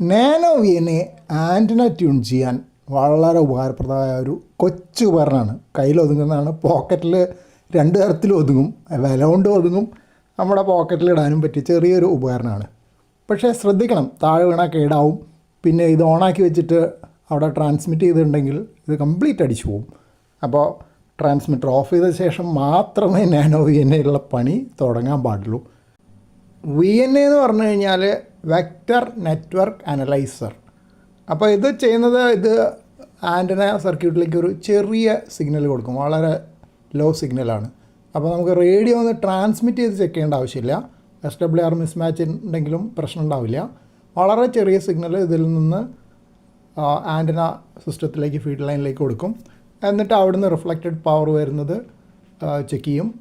Nano വിയനെ antenna tune ചെയ്യാൻ വളരെ ഉപകാരപ്രദമായ ഒരു കൊച്ചു ഉപകരണമാണ്. കയ്യിൽ ഒതുങ്ങുന്നതാണ് പോക്കറ്റിൽ രണ്ട് തരത്തിലും ഒതുങ്ങും. വില കൊണ്ട് ഒതുങ്ങും. നമ്മുടെ പോക്കറ്റിൽ ഇടാനും പറ്റിയ ചെറിയൊരു ഉപകരണമാണ്. പക്ഷേ ശ്രദ്ധിക്കണം. താഴെ വീണാൽ കേടാവും. പിന്നെ ഇത് ഓണാക്കി വെച്ചിട്ട് അവിടെ ട്രാൻസ്മിറ്റ് ചെയ്തിട്ടുണ്ടെങ്കിൽ ഇത് കംപ്ലീറ്റ് അടിച്ചു പോകും. അപ്പോൾ ട്രാൻസ്മിറ്റർ ഓഫ് ചെയ്ത ശേഷം മാത്രമേ നാനോ വി എൻ എയിലുള്ള പണി തുടങ്ങാൻ പാടുള്ളൂ. വി എൻ എന്ന് പറഞ്ഞു കഴിഞ്ഞാൽ വെക്റ്റർ നെറ്റ്വർക്ക് അനലൈസർ. അപ്പോൾ ഇത് ചെയ്യുന്നത് ഇത് ആന്റന സർക്യൂട്ടിലേക്ക് ഒരു ചെറിയ സിഗ്നൽ കൊടുക്കും. വളരെ ലോ സിഗ്നലാണ് അപ്പോൾ നമുക്ക് റേഡിയോ ഒന്ന് ട്രാൻസ്മിറ്റ് ചെയ്ത് ചെക്ക് ചെയ്യേണ്ട ആവശ്യമില്ല. S W R miss match ഉണ്ടെങ്കിലും പ്രശ്നം ഉണ്ടാവില്ല. വളരെ ചെറിയ സിഗ്നൽ ഇതിൽ നിന്ന് ആന്റന സിസ്റ്റത്തിലേക്ക് ഫീഡ് ലൈനിലേക്ക് കൊടുക്കും. എന്നിട്ട് അവിടുന്ന് റിഫ്ലക്റ്റഡ് പവർ വരുന്നത് ചെക്ക് ചെയ്യും.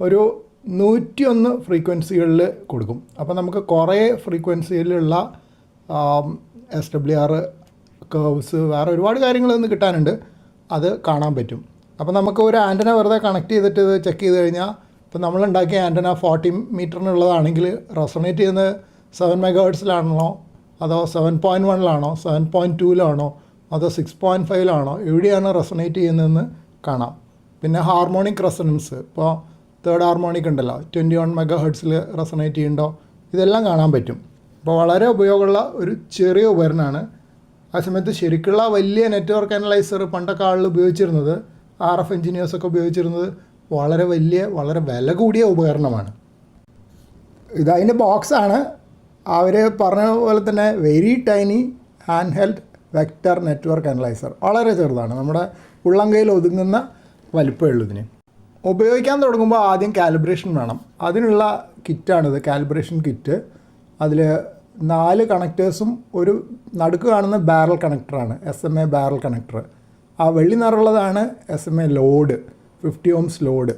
ഒരു നൂറ്റിയൊന്ന് ഫ്രീക്വൻസികളിൽ കൊടുക്കും. അപ്പോൾ നമുക്ക് കുറേ ഫ്രീക്വൻസിയിലുള്ള എസ് ഡബ്ല്യു ആർ കേവ്സ് വേറെ ഒരുപാട് കാര്യങ്ങൾ കിട്ടാനുണ്ട്. അത് കാണാൻ പറ്റും. അപ്പോൾ നമുക്ക് ഒരു ആന്റന വെറുതെ കണക്ട് ചെയ്തിട്ട് ഇത് ചെക്ക് ചെയ്ത് കഴിഞ്ഞാൽ ഇപ്പോൾ നമ്മളുണ്ടാക്കിയ ആന്റന ഫോർട്ടി മീറ്ററിനുള്ളതാണെങ്കിൽ റെസണേറ്റ് ചെയ്യുന്നത് സെവൻ മെഗാ ഹേർട്സിലാണോ അതോ സെവൻ പോയിന്റ് വണ്ണിലാണോ സെവൻ പോയിന്റ് ടൂവിലാണോ അതോ സിക്സ് പോയിന്റ് ഫൈവിലാണോ എവിടെയാണ് റെസണേറ്റ് ചെയ്യുന്നതെന്ന് കാണാം. പിന്നെ ഹാർമോണിക് റെസണൻസ് ഇപ്പോൾ തേർഡ് ഹാർമോണിക് ഉണ്ടല്ലോ. ട്വന്റി വൺ മെഗാ ഹെർട്സിൽ റെസണേറ്റ് ചെയ്യുന്നുണ്ടോ ഇതെല്ലാം കാണാൻ പറ്റും. അപ്പോൾ വളരെ ഉപയോഗമുള്ള ഒരു ചെറിയ ഉപകരണമാണ്. ആ സമയത്ത് ശരിക്കുള്ള വലിയ നെറ്റ്വർക്ക് അനലൈസർ പണ്ടൊക്കെ ആളുകൾ ഉപയോഗിച്ചിരുന്നത് ആർ എഫ് എഞ്ചിനീയേഴ്സൊക്കെ ഉപയോഗിച്ചിരുന്നത് വളരെ വലിയ വളരെ വില കൂടിയ ഉപകരണമാണ്. ഇതതിന്റെ ബോക്സാണ് അവർ പറഞ്ഞ പോലെ തന്നെ very tiny hand held vector network analyser വളരെ ചെറുതാണ്. നമ്മുടെ ഉള്ളം കയ്യിൽ ഒതുങ്ങുന്ന വലിപ്പമുള്ളതിന് ഉപയോഗിക്കാൻ തുടങ്ങുമ്പോൾ ആദ്യം കാലിബ്രേഷൻ വേണം. അതിനുള്ള കിറ്റാണിത് കാലിബ്രേഷൻ കിറ്റ് അതിൽ നാല് കണക്റ്റേഴ്സും ഒരു നടുക്ക് കാണുന്ന barrel കണക്ടറാണ് S M A barrel connector ആ വെള്ളി നിറമുള്ളതാണ് S M A load fifty ohms load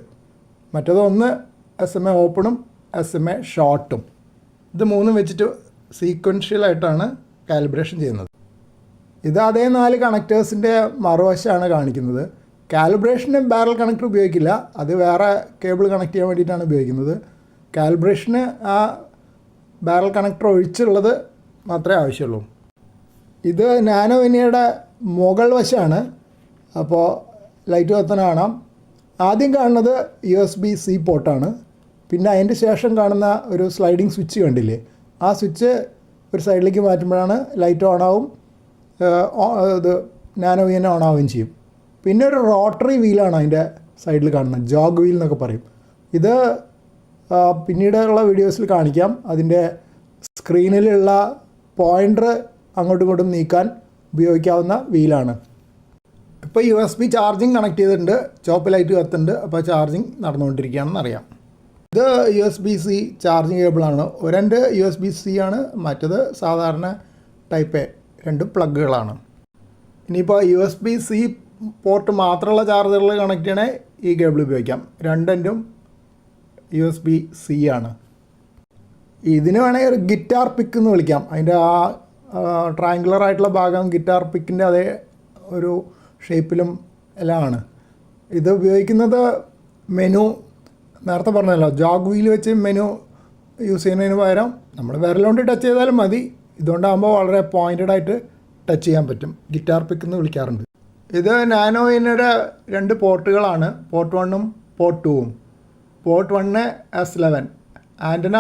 മറ്റേതൊന്ന് S M A ഓപ്പണും എസ് എം എ ഷോർട്ടും ഇത് മൂന്നും വെച്ചിട്ട് സീക്വൻഷ്യലായിട്ടാണ് കാലിബ്രേഷൻ ചെയ്യുന്നത്. ഇത് അതേ നാല് കണക്റ്റേഴ്സിന്റെ മറുവശമാണ് കാണിക്കുന്നത്. കാലിബ്രേഷന് ബാരൽ കണക്ടർ ഉപയോഗിക്കില്ല. അത് വേറെ കേബിൾ കണക്ട് ചെയ്യാൻ വേണ്ടിയിട്ടാണ് ഉപയോഗിക്കുന്നത്. കാലിബ്രേഷന് ആ ബാരൽ കണക്ടർ ഒഴിച്ചുള്ളത് മാത്രമേ ആവശ്യമുള്ളൂ. ഇത് നാനോ വിനിയുടെ മുകൾ വശമാണ്. അപ്പോൾ ലൈറ്റ് കത്തന കാണാം. ആദ്യം കാണുന്നത് യു എസ് ബി സി പോർട്ടാണ് പിന്നെ അതിന്റെ ശേഷം കാണുന്ന ഒരു സ്ലൈഡിങ് സ്വിച്ച് കണ്ടില്ലേ? ആ സ്വിച്ച് ഒരു സൈഡിലേക്ക് മാറ്റുമ്പോഴാണ് ലൈറ്റ് ഓൺ ആവും. ഇത് നാനോ ഓൺ ആവുകയും ചെയ്യും. പിന്നെ ഒരു റോട്ടറി വീലാണ് അതിന്റെ സൈഡിൽ കാണുന്നത് ജോഗ് വീൽ എന്നൊക്കെ പറയും. ഇത് പിന്നീടുള്ള വീഡിയോസിൽ കാണിക്കാം. അതിന്റെ സ്ക്രീനിലുള്ള പോയിന്റർ അങ്ങോട്ടും ഇങ്ങോട്ടും നീക്കാൻ ഉപയോഗിക്കാവുന്ന വീലാണ് ഇപ്പോൾ U S B charging connect ചെയ്തിട്ടുണ്ട്. ചോപ്പ് ലൈറ്റ് കത്തുന്നുണ്ട് അപ്പോൾ ചാർജിങ് നടന്നുകൊണ്ടിരിക്കുകയാണെന്ന് അറിയാം. ഇത് U S B C charging കേബിളാണ് രണ്ട് യു എസ് ബി സി ആണ്. മറ്റത് സാധാരണ ടൈപ്പ് എ രണ്ട് പ്ലഗുകളാണ് ഇനിയിപ്പോൾ U S B C port മാത്രമുള്ള ചാർജറുകൾ കണക്ട് ചെയ്യണേ ഈ കേബിൾ ഉപയോഗിക്കാം. രണ്ടെന്റും യു എസ് ബി സി ആണ്. ഇതിന് വേണമെങ്കിൽ ഒരു ഗിറ്റാർ പിക്ക് എന്ന് വിളിക്കാം. അതിന്റെ ആ ട്രയാങ്കുലർ ആയിട്ടുള്ള ഭാഗം ഗിറ്റാർ പിക്കിന്റെ അതേ ഒരു ഷേപ്പിലും എല്ലാം ആണ്. ഇത് ഉപയോഗിക്കുന്നത് മെനു നേരത്തെ പറഞ്ഞല്ലോ ജോഗ് വീൽ വെച്ച് മെനു യൂസ് ചെയ്യുന്നതിന് പകരം നമ്മൾ വിരലോണ്ട് ടച്ച് ചെയ്താലും മതി. ഇതുകൊണ്ടാകുമ്പോൾ വളരെ പോയിന്റഡ് ആയിട്ട് ടച്ച് ചെയ്യാൻ പറ്റും. ഗിറ്റാർ പിക്ക് എന്ന് വിളിക്കാറുണ്ട്. ഇത് നാനോ ഇന്നയുടെ രണ്ട് പോർട്ടുകളാണ്. പോർട്ട് വണ്ണും പോർട്ട് ടൂവും port one S eleven antenna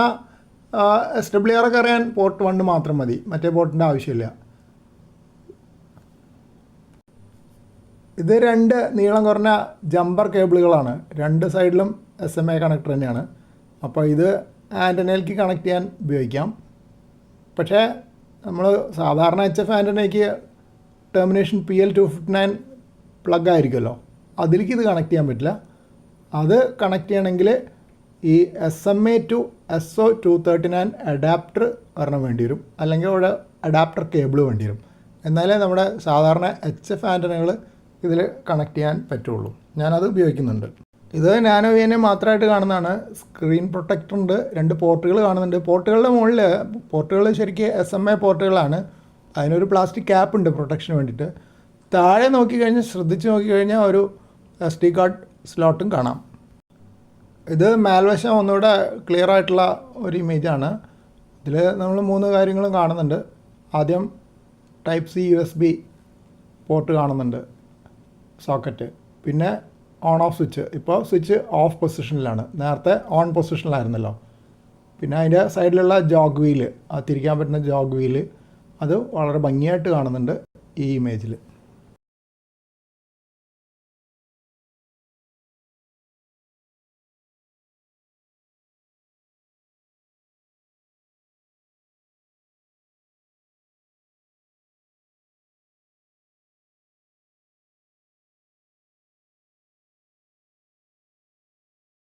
S W ഒക്കെ അറിയാൻ പോർട്ട് വണ്ണ് മാത്രം മതി. മറ്റേ പോർട്ടിന്റെ ആവശ്യമില്ല. ഇത് രണ്ട് നീളം കുറഞ്ഞ ജമ്പർ കേബിളുകളാണ്. രണ്ട് സൈഡിലും എസ് എം എ കണക്ടർ തന്നെയാണ്. അപ്പോൾ ഇത് ആന്റനയിലേക്ക് കണക്ട് ചെയ്യാൻ ഉപയോഗിക്കാം. പക്ഷേ നമ്മൾ സാധാരണ H F ആന്റനയ്ക്ക് termination P L two fifty nine plug ആയിരിക്കുമല്ലോ അതിലേക്ക് ഇത് കണക്ട് ചെയ്യാൻ പറ്റില്ല. അത് കണക്ട് ചെയ്യണമെങ്കിൽ ഈ S M A to S O two thirty nine adapter വരണം വേണ്ടി വരും. അല്ലെങ്കിൽ അവിടെ അഡാപ്റ്റർ കേബിൾ വേണ്ടി വരും. എന്നാലേ നമ്മുടെ സാധാരണ എച്ച് എഫ് ആന്റനകൾ ഇതിൽ കണക്ട് ചെയ്യാൻ പറ്റുള്ളൂ. ഞാനത് ഉപയോഗിക്കുന്നുണ്ട്. ഇത് നാനോ വിയനെ മാത്രമായിട്ട് കാണുന്നതാണ്. സ്ക്രീൻ പ്രൊട്ടക്ടർ ഉണ്ട്. രണ്ട് പോർട്ടുകൾ കാണുന്നുണ്ട്. പോർട്ടുകളുടെ മുകളിൽ പോർട്ടുകൾ ശരിക്കും എസ് എം എ പോർട്ടുകളാണ് അതിനൊരു പ്ലാസ്റ്റിക് ക്യാപ്പ് ഉണ്ട് പ്രൊട്ടക്ഷന് വേണ്ടിയിട്ട്. താഴെ നോക്കിക്കഴിഞ്ഞാൽ ശ്രദ്ധിച്ച് നോക്കിക്കഴിഞ്ഞാൽ ഒരു എസ് ഡി കാർഡ് സ്ലോട്ടും കാണാം. ഇത് മേൽവശം ഒന്നുകൂടെ ക്ലിയർ ആയിട്ടുള്ള ഒരു ഇമേജാണ് ഇതിൽ നമ്മൾ മൂന്ന് കാര്യങ്ങളും കാണുന്നുണ്ട്. ആദ്യം type C U S B port കാണുന്നുണ്ട് സോക്കറ്റ് പിന്നെ ഓൺ ഓഫ് സ്വിച്ച് ഇപ്പോൾ സ്വിച്ച് ഓഫ് പൊസിഷനിലാണ് നേരത്തെ ഓൺ പൊസിഷനിലായിരുന്നല്ലോ പിന്നെ അതിന്റെ സൈഡിലുള്ള ജോഗ് വീൽ ആ തിരിക്കാൻ പറ്റുന്ന ജോഗ് വീൽ അത് വളരെ ഭംഗിയായിട്ട് കാണുന്നുണ്ട് ഈ ഇമേജിൽ